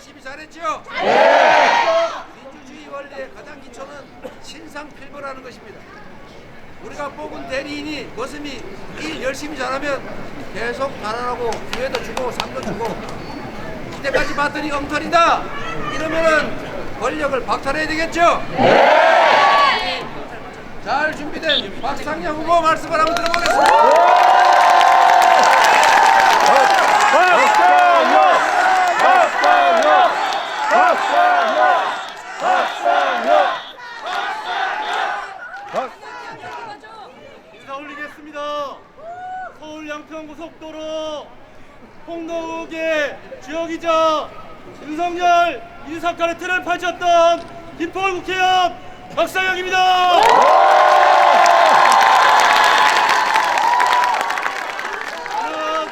열심히 잘했죠? 네. 민주주의 원리의 가장 기초는 신상필보라는 것입니다. 우리가 뽑은 대리인이 머슴이 일 열심히 잘하면 계속 가난하고 기회도 주고 상도 주고 이때까지 봤더니 엉터리다 이러면은 권력을 박탈해야 되겠죠? 네. 잘 준비된 박상영 후보 말씀을 한번 들어보겠습니다. 양평고속도로 홍동욱의 주역이자 윤석열 인사칼의 틀을 펼쳤던 김포울 국회의원 박상혁입니다. 저는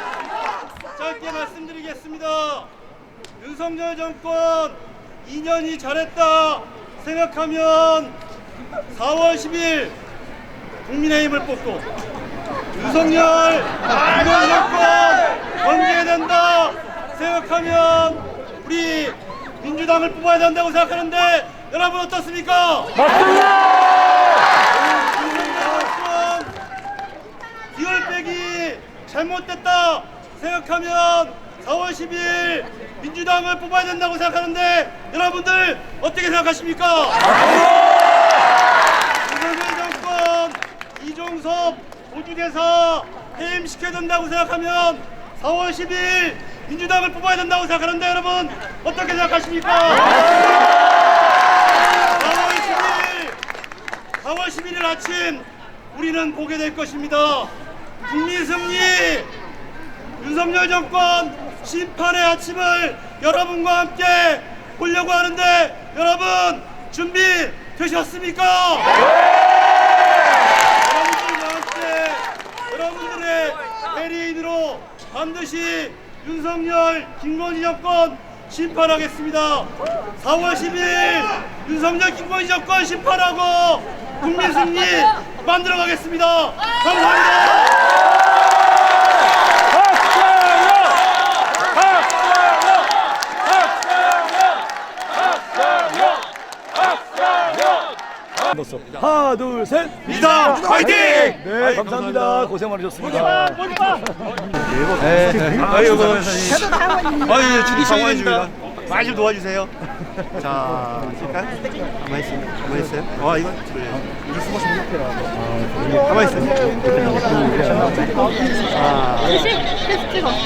짧게 말씀드리겠습니다. 윤석열 정권 2년이 잘했다 생각하면 4월 10일 국민의힘을 뽑고 윤석열 이번 정권 건재해야 된다 생각하면 우리 민주당을 뽑아야 된다고 생각하는데 여러분 어떻습니까? 정권 기월 빼기 잘못됐다 생각하면 4월 10일 민주당을 뽑아야 된다고 생각하는데 여러분들 어떻게 생각하십니까? 윤석열 정권 이종섭 호주대사 해임시켜야 된다고 생각하면 4월 10일 민주당을 뽑아야 된다고 생각하는데 여러분 어떻게 생각하십니까? 4월 10일 4월 11일 아침 우리는 보게 될 것입니다. 국민 승리 윤석열 정권 심판의 아침을 여러분과 함께 보려고 하는데 여러분 준비 되셨습니까? 여러분들과 함께 여러분들의 대리인으로 반드시 윤석열 김건희 정권 심판하겠습니다. 4월 10일 윤석열 김건희 정권 심판하고 국민 승리 만들어 가겠습니다. 감사합니다. 하나 둘 셋. 민주당 화이팅! 네 감사합니다. 고생 많으셨습니다. 아이고, 아유, 주기 상황입니다. 많이 좀 도와주세요. 자, 칠까요? 가만히 있어요. 가만히 있어요. 아, 이거 그래요. 이게 수고 좀 가만히 있어요. 자,